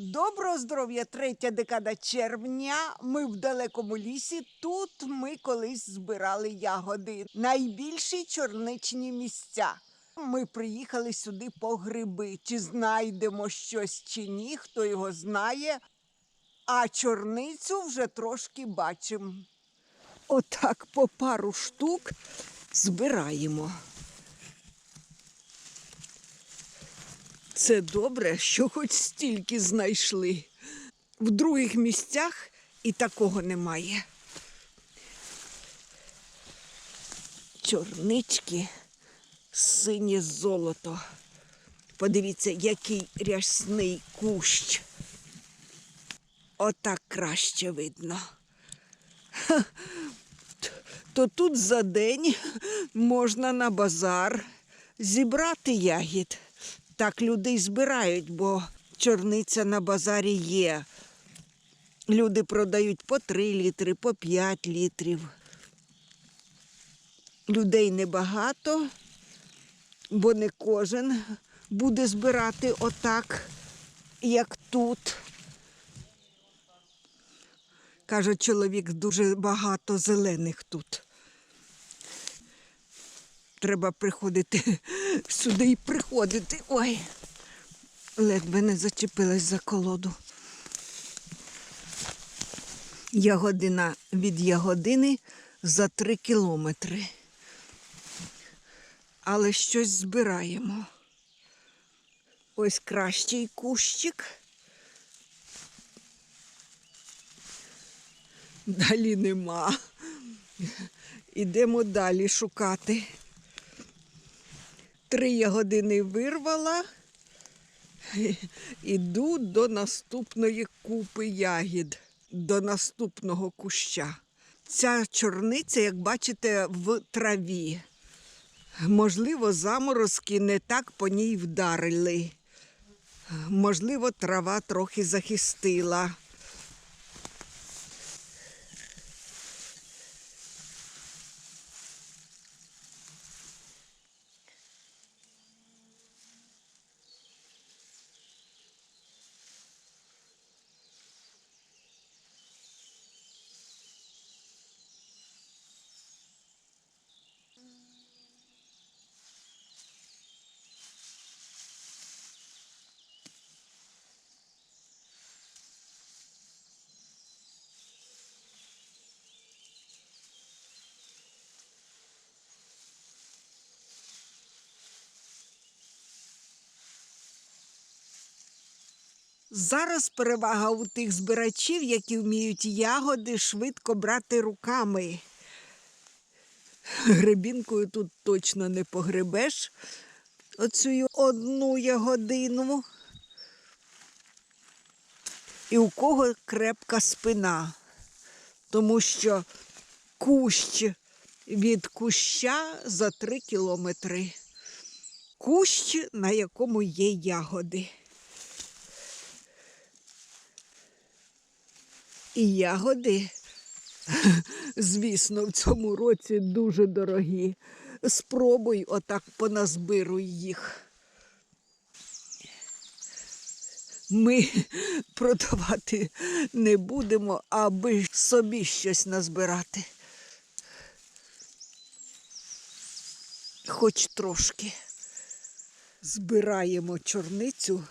Доброго здоров'я, третя декада червня. Ми в далекому лісі. Тут ми колись збирали ягоди. Найбільші чорничні місця. Ми приїхали сюди по гриби. Чи знайдемо щось чи ні, хто його знає. А чорницю вже трошки бачимо. Отак по пару штук збираємо. Це добре, що хоч стільки знайшли. В других місцях і такого немає. Чорнички, синє золото. Подивіться, який рясний кущ. Отак краще видно. То тут за день можна на базар зібрати ягід. Так люди й збирають, бо чорниця на базарі є. Люди продають по 3 літри, по 5 літрів. Людей небагато, бо не кожен буде збирати отак, як тут. Каже чоловік, дуже багато зелених тут. Треба приходити сюди і приходити. Ой, ледве не зачепилась за колоду. Ягодина від ягодини за три кілометри. Але щось збираємо. Ось кращий кущик. Далі нема. Ідемо далі шукати. Три ягодини вирвала. Іду до наступної купи ягід, до наступного куща. Ця чорниця, як бачите, в траві. Можливо, заморозки не так по ній вдарили. Можливо, трава трохи захистила. Зараз перевага у тих збирачів, які вміють ягоди швидко брати руками. Гребінкою тут точно не погребеш оцю одну ягодину. І у кого крепка спина, тому що кущ від куща за три кілометри. Кущ, на якому є ягоди. І ягоди, звісно, в цьому році дуже дорогі. Спробуй отак поназбируй їх. Ми продавати не будемо, аби собі щось назбирати. Хоч трошки. Збираємо чорницю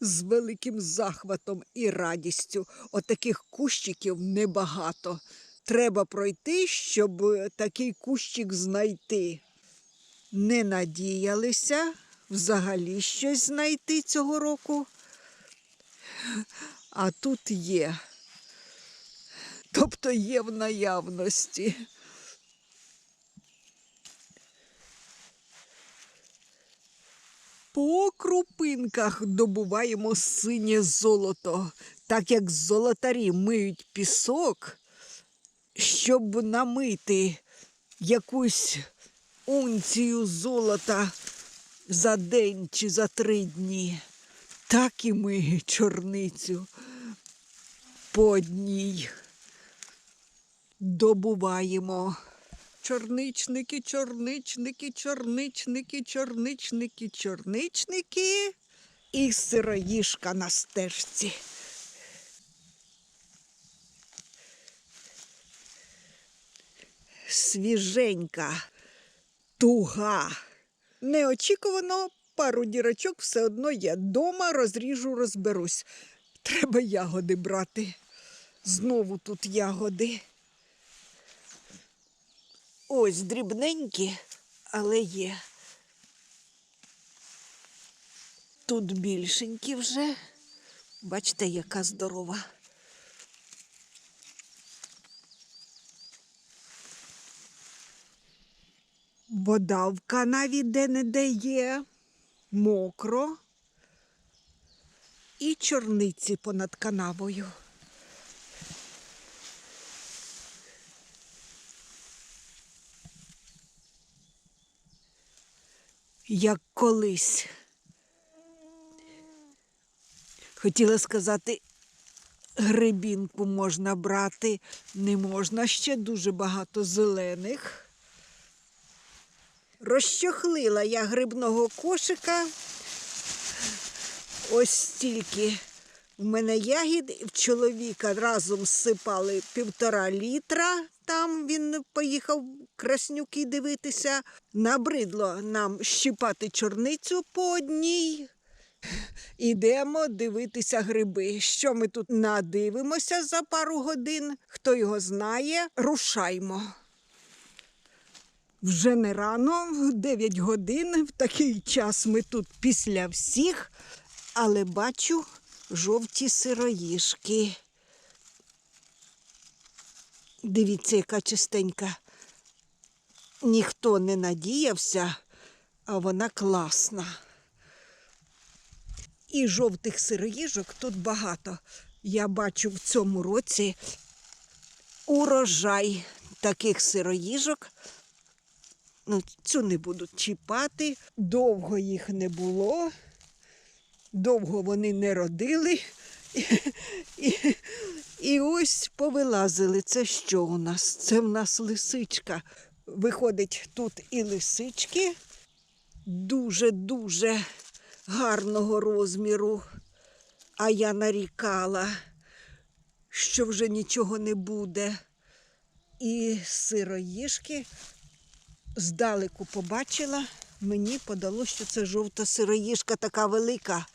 з великим захватом і радістю. Отаких кущиків небагато. Треба пройти, щоб такий кущик знайти. Не надіялися взагалі щось знайти цього року. А тут є. Тобто є в наявності. По крупинках добуваємо синє золото, так як золотарі миють пісок, щоб намити якусь унцію золота за день чи за три дні. Так і ми чорницю по одній добуваємо. Чорничники, чорничники, чорничники, чорничники, чорничники. І сироїжка на стежці. Свіженька, туга. Неочікувано пару дірочок все одно є. Дома розріжу, розберусь. Треба ягоди брати. Знову тут ягоди. Ось дрібненькі, але є. Тут більшенькі вже. Бачите, яка здорова. Вода в канаві де-не-де є, мокро. І чорниці понад канавою. Як колись. Хотіла сказати, грибінку можна брати, не можна ще дуже багато зелених. Розчохлила я грибного кошика. Ось стільки в мене ягід, в чоловіка разом зсипали півтора літра. Там він поїхав краснюки дивитися. Набридло нам щипати чорницю по одній. Ідемо дивитися гриби. Що ми тут надивимося за пару годин? Хто його знає, рушаймо. Вже не рано, в 9 годин, в такий час ми тут після всіх, але бачу жовті сироїшки. Дивіться, яка чистенька. Ніхто не надіявся, а вона класна. І жовтих сироїжок тут багато. Я бачу в цьому році урожай таких сироїжок. Ну, цю не буду чіпати. Довго їх не було, довго вони не родили. і ось повилазили. Це що у нас? Це в нас лисичка. Виходить, тут і лисички дуже-дуже гарного розміру. А я нарікала, що вже нічого не буде. І сироїшки здалеку побачила, мені подало, що це жовта сироїжка така велика.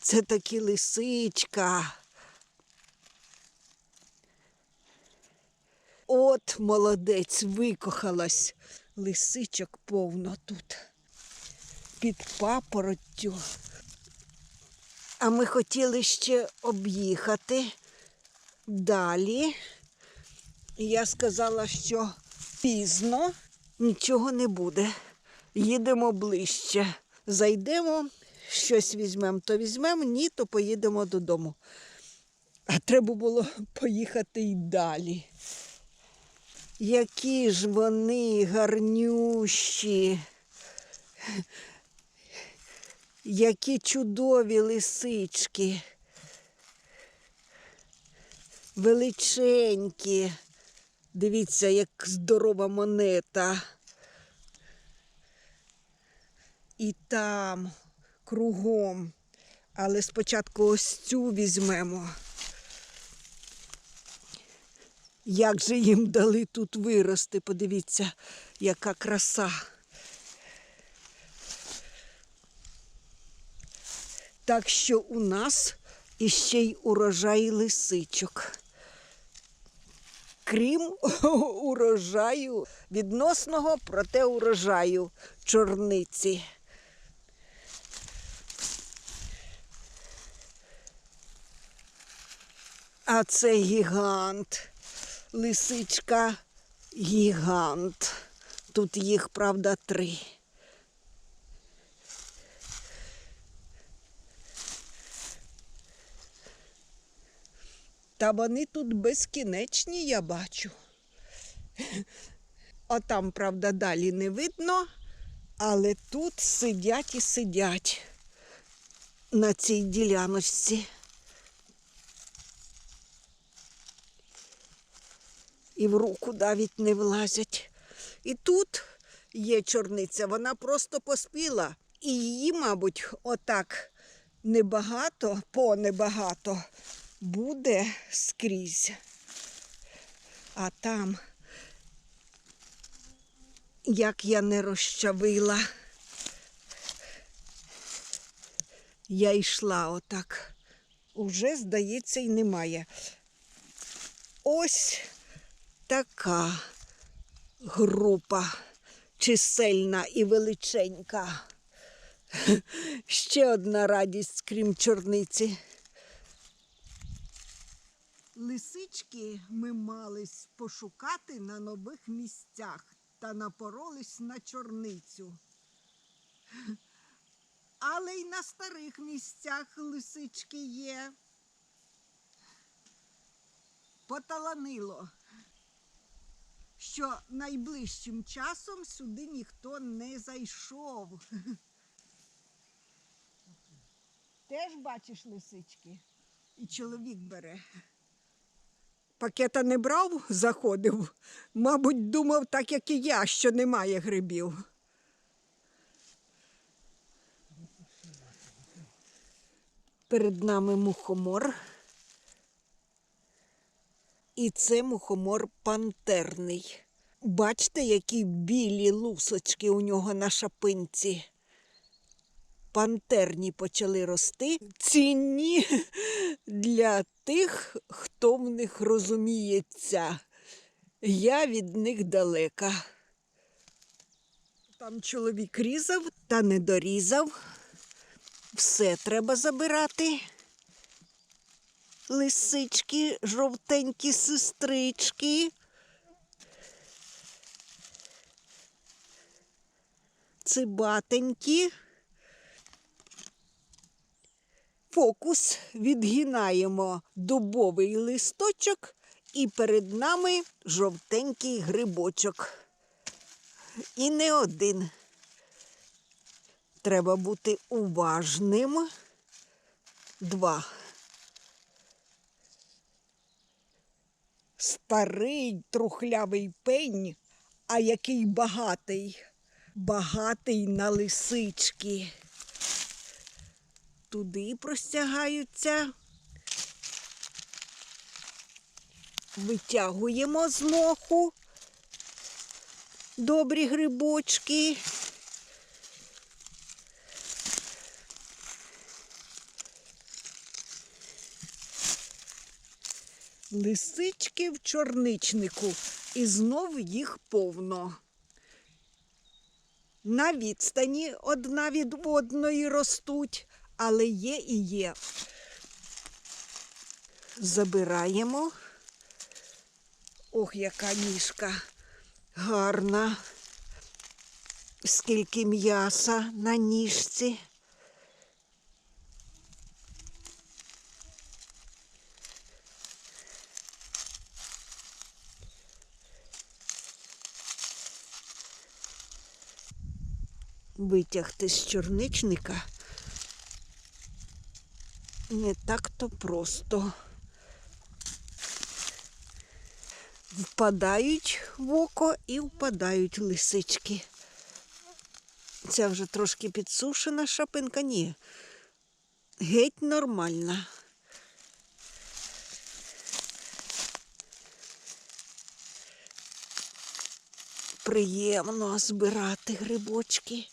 Це таки лисичка. От молодець викохалась. Лисичок повно тут. Під папороттю. А ми хотіли ще об'їхати далі. Я сказала, що пізно нічого не буде. Їдемо ближче. Зайдемо, щось візьмемо, то візьмемо, ні, то поїдемо додому. А треба було поїхати й далі. Які ж вони гарнющі. Які чудові лисички. Величенькі. Дивіться, як здорова монета. І там, кругом. Але спочатку ось цю візьмемо. Як же їм дали тут вирости, подивіться, яка краса. Так що у нас іще й урожай лисичок. Крім урожаю, відносного, проте урожаю чорниці. А це гігант, лисичка гігант. Тут їх, правда, три. Та вони тут безкінечні, я бачу. А там, правда, далі не видно, але тут сидять і сидять на цій діляночці. І в руку навіть не влазять. І тут є чорниця, вона просто поспіла. І її, мабуть, отак небагато, понебагато буде скрізь. А там, як я не розчавила, я йшла отак. Уже, здається, і немає. Ось така група чисельна і величенька. Ще одна радість, крім чорниці. Лисички ми мались пошукати на нових місцях та напоролись на чорницю. Але й на старих місцях лисички є. Поталанило, що найближчим часом сюди ніхто не зайшов. Теж бачиш лисички? І чоловік бере. Пакета не брав, заходив. Мабуть, думав, так як і я, що немає грибів. Перед нами мухомор. І це мухомор пантерний. Бачите, які білі лусочки у нього на шапинці. Пантерні почали рости. Цінні для тих, хто в них розуміється. Я від них далека. Там чоловік різав та не дорізав. Все треба забирати. Лисички, жовтенькі сестрички. Цибатенькі. Фокус відгинаємо дубовий листочок, і перед нами жовтенький грибочок. І не один. Треба бути уважним. Два. Старий трухлявий пень, а який багатий, багатий на лисички. Туди простягаються. Витягуємо з моху добрі грибочки. Лисички в чорничнику, і знов їх повно. На відстані одна від одної ростуть, але є і є. Забираємо. Ох, яка ніжка гарна. Скільки м'яса на ніжці. Витягти з чорничника не так-то просто. Впадають в око і впадають лисички. Ця вже трошки підсушена шапинка, ні. Геть нормальна. Приємно збирати грибочки.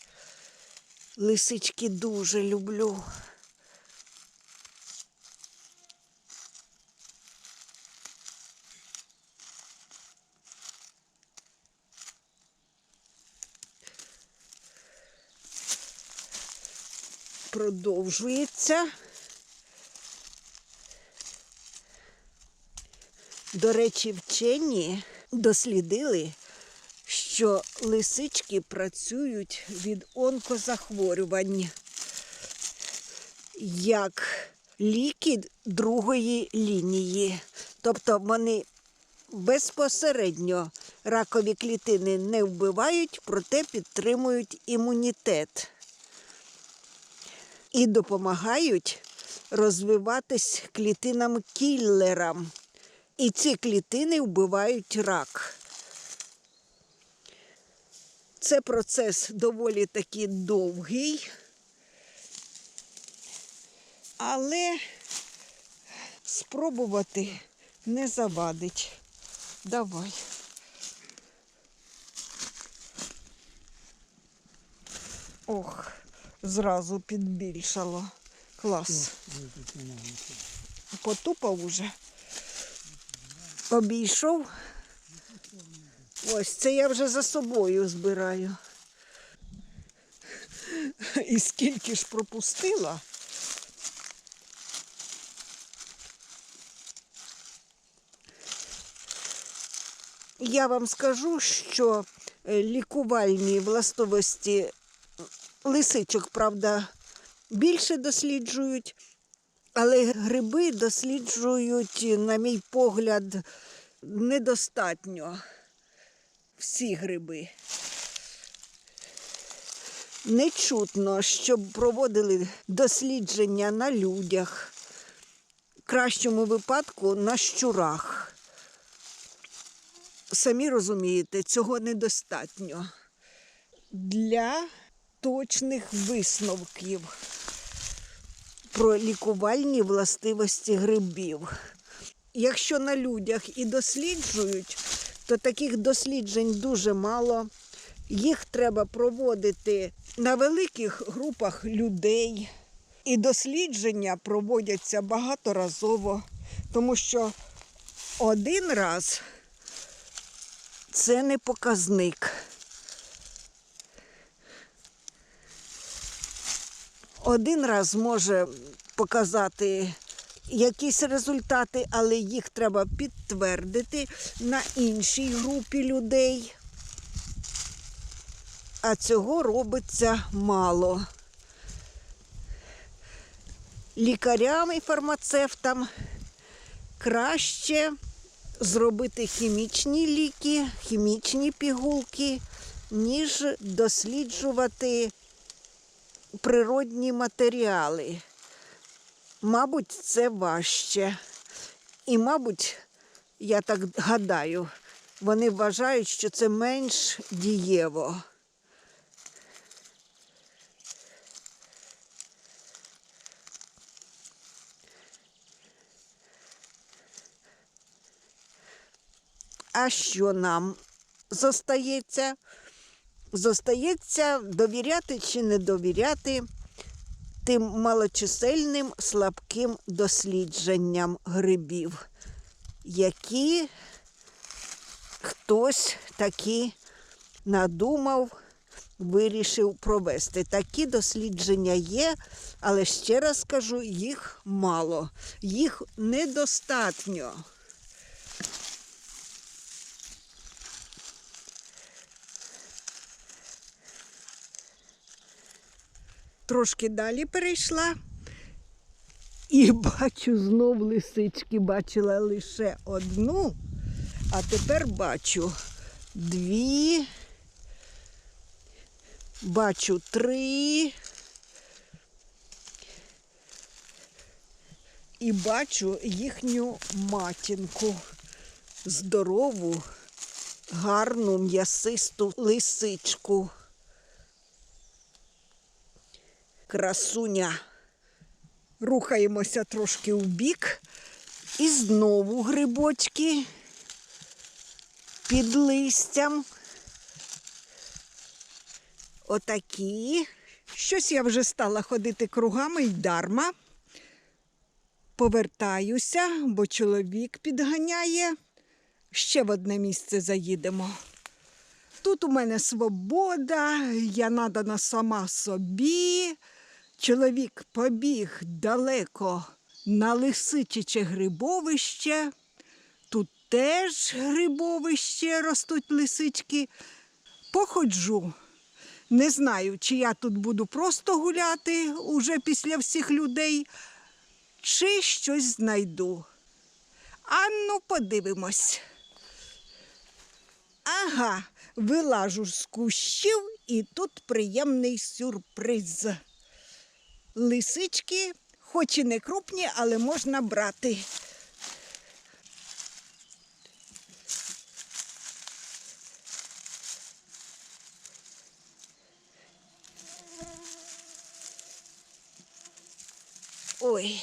Лисички дуже люблю. Продовжується. До речі, вчені дослідили, що лисички працюють від онкозахворювань як ліки другої лінії. Тобто вони безпосередньо ракові клітини не вбивають, проте підтримують імунітет і допомагають розвиватись клітинам кіллерам. І ці клітини вбивають рак. Це процес доволі таки довгий. Але спробувати не завадить. Давай. Ох, зразу підбільшало. Клас. Потупав уже. Обійшов. Ось це я вже за собою збираю. І скільки ж пропустила. Я вам скажу, що е, лікувальні властивості лисичок, правда, більше досліджують, але гриби досліджують, на мій погляд, недостатньо. Всі гриби. Не чутно, щоб проводили дослідження на людях, в кращому випадку на щурах. Самі розумієте, цього недостатньо для точних висновків про лікувальні властивості грибів. Якщо на людях і досліджують, то таких досліджень дуже мало. Їх треба проводити на великих групах людей. І дослідження проводяться багаторазово, тому що один раз це не показник. Один раз може показати якісь результати, але їх треба підтвердити на іншій групі людей. А цього робиться мало. Лікарям і фармацевтам краще зробити хімічні ліки, хімічні пігулки, ніж досліджувати природні матеріали. Мабуть, це важче. І, мабуть, я так гадаю, вони вважають, що це менш дієво. А що нам зостається? Зостається довіряти чи не довіряти тим малочисельним слабким дослідженням грибів, які хтось таки надумав, вирішив провести. Такі дослідження є, але ще раз кажу, їх мало, їх недостатньо. Трошки далі перейшла. І бачу знов лисички. Бачила лише одну, а тепер бачу дві, бачу три. І бачу їхню матінку. Здорову, гарну, м'ясисту лисичку. Красуня. Рухаємося трошки в бік. І знову грибочки під листям. Отакі. Щось я вже стала ходити кругами й дарма. Повертаюся, бо чоловік підганяє. Ще в одне місце заїдемо. Тут у мене свобода, я надана сама собі. Чоловік побіг далеко на лисичиче грибовище. Тут теж грибовище ростуть лисички. Походжу. Не знаю, чи я тут буду просто гуляти уже після всіх людей, чи щось знайду. Анну, подивимось. Ага, вилажу з кущів і тут приємний сюрприз. Лисички, хоч і не крупні, але можна брати. Ой.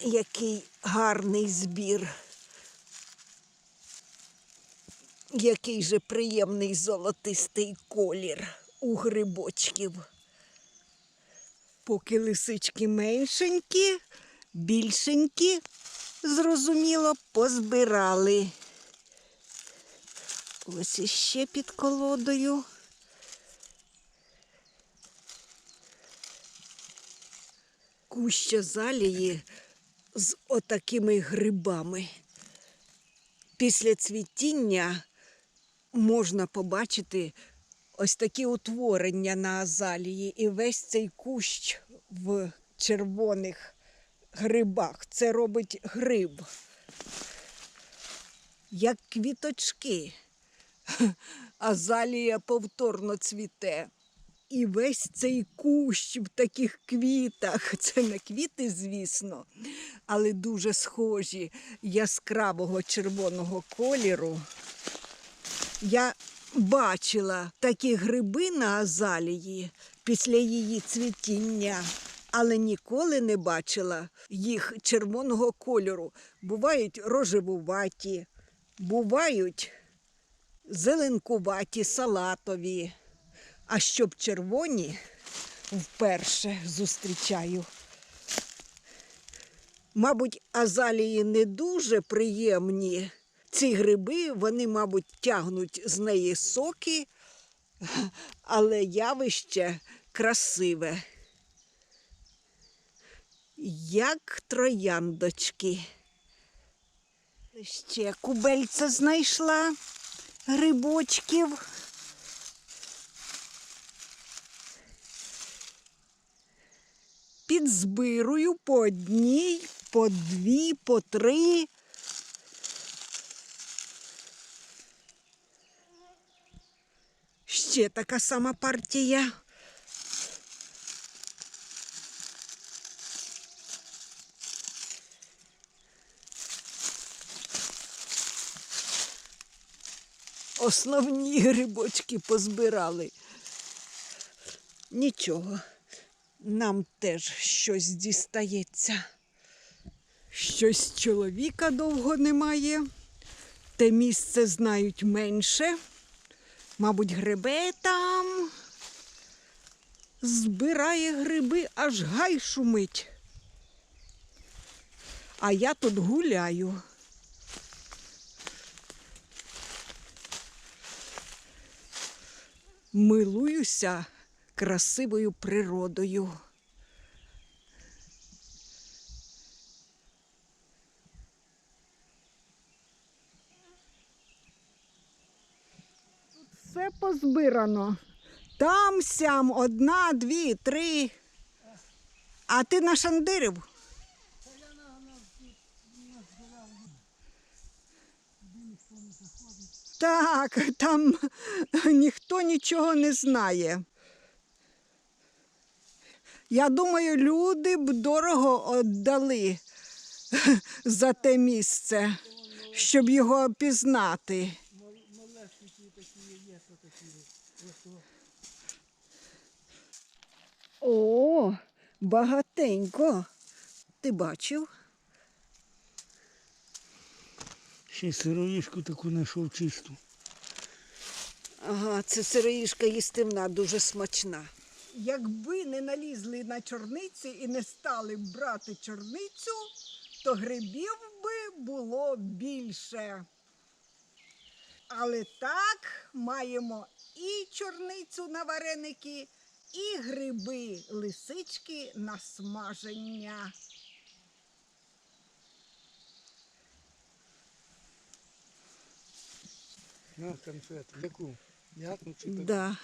Який гарний збір. Який же приємний золотистий колір у грибочків. Поки лисички меншенькі, більшенькі, зрозуміло, позбирали. Ось іще під колодою. Куща залії з отакими грибами. Після цвітіння можна побачити ось такі утворення на азалії і весь цей кущ в червоних грибах. Це робить гриб. Як квіточки. Азалія повторно цвіте. І весь цей кущ в таких квітах. Це не квіти, звісно, але дуже схожі яскравого червоного кольору. Я бачила такі гриби на азалії після її цвітіння, але ніколи не бачила їх червоного кольору. Бувають рожевуваті, бувають зеленкуваті, салатові. А щоб червоні вперше зустрічаю. Мабуть, азалії не дуже приємні. Ці гриби, вони, мабуть, тягнуть з неї соки, але явище красиве. Як трояндочки. Ще кубельця знайшла грибочків. Підзбирую по одній, по дві, по три. Ще така сама партія. Основні грибочки позбирали. Нічого, нам теж щось дістається. Щось чоловіка довго немає. Те місце знають менше. Мабуть, грибе там. Збирає гриби, аж гай шумить. А я тут гуляю. Милуюся красивою природою. Все позбирано. Там сям одна, дві, три. А ти нашандирив? Так, там ніхто нічого не знає. Я думаю, люди б дорого віддали за те місце, щоб його пізнати. О, багатенько. Ти бачив? Ще сироїшку таку знайшов чисту. Ага, це сироїшка їстивна, дуже смачна. Якби не налізли на чорниці і не стали брати чорницю, то грибів би було більше. Але так маємо і чорницю на вареники, і гриби лисички на смаження. На конфету. Яку? М'ятну чи таку? Да.